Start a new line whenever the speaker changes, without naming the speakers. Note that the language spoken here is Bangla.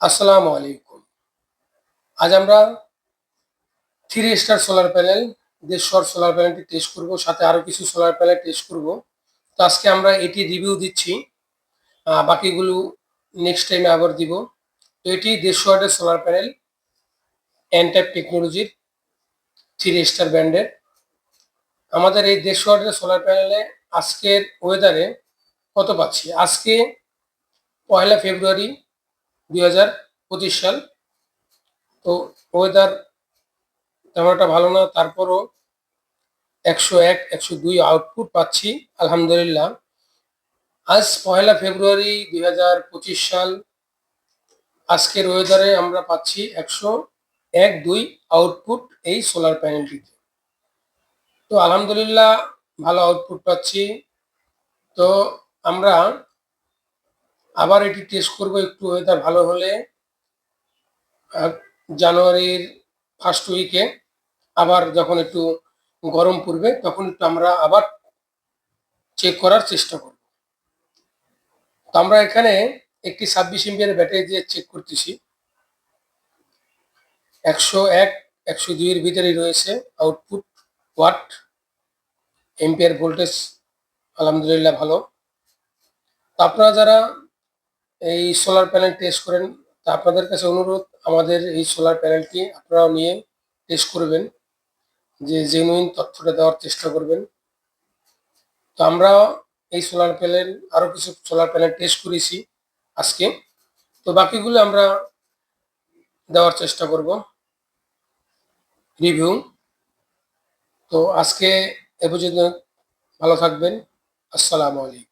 আসসালামু আলাইকুম। আজ আমরা থ্রি স্টার সোলার প্যানেল দেড়শোর সোলার প্যানেলটি টেস্ট করব, সাথে আরও কিছু সোলার প্যানেল টেস্ট করব। তো আজকে আমরা এটি রিভিউ দিচ্ছি। বাকিগুলো নেক্সট টাইমে আবার দিব। তো এটি দেড়শো ওয়াটের সোলার প্যানেল এনট্যাপ টেকনোলজির থ্রি স্টার ব্র্যান্ডের আমাদের এই দেড়শো ওয়াটের সোলার প্যানেলে আজকের ওয়েদারে কত পাচ্ছি? আজকে পয়লা ফেব্রুয়ারি দুই হাজার পঁচিশ সাল। তো ওয়েদার তেমন একটা ভালো না, তারপরও একশো এক, একশো দুই আউটপুট পাচ্ছি, আলহামদুলিল্লাহ। আজ পয়লা ফেব্রুয়ারি দুই হাজার পঁচিশ সাল, আজকের ওয়েদারে আমরা পাচ্ছি একশো এক দুই আউটপুট এই সোলার প্যানেলটিতে তো আলহামদুলিল্লাহ ভালো আউটপুট পাচ্ছি। তো আমরা আবার এটি টেস্ট করব একটু ওয়েদার ভালো হলে জানুয়ারির ফার্স্ট উইকে আবার যখন একটু গরম পড়বে, তখন একটু আমরা আবার চেক করার চেষ্টা করব। তো আমরা এখানে একটি ছাব্বিশ এমপিয়ার ব্যাটারি দিয়ে চেক করতেছি। একশো এক, একশো দুইয়ের ভিতরেই রয়েছে আউটপুট ওয়াট এম্পিয়ার ভোল্টেজ আলহামদুলিল্লাহ ভালো। আপনারা যারা এই সোলার প্যানেল টেস্ট করেন। তা আপনাদের কাছে অনুরোধ, আমাদের এই সোলার প্যানেলটি আপনারাও নিয়ে টেস্ট করবেন, যে জেনুইন তথ্যটা দেওয়ার চেষ্টা করবেন। তো আমরা এই সোলার প্যানেল আরও কিছু সোলার প্যানেল টেস্ট করেছি আজকে। তো বাকিগুলো আমরা দেওয়ার চেষ্টা করব রিভিউ তো আজকে এ পর্যন্ত, ভালো থাকবেন। আসসালামু আলাইকুম।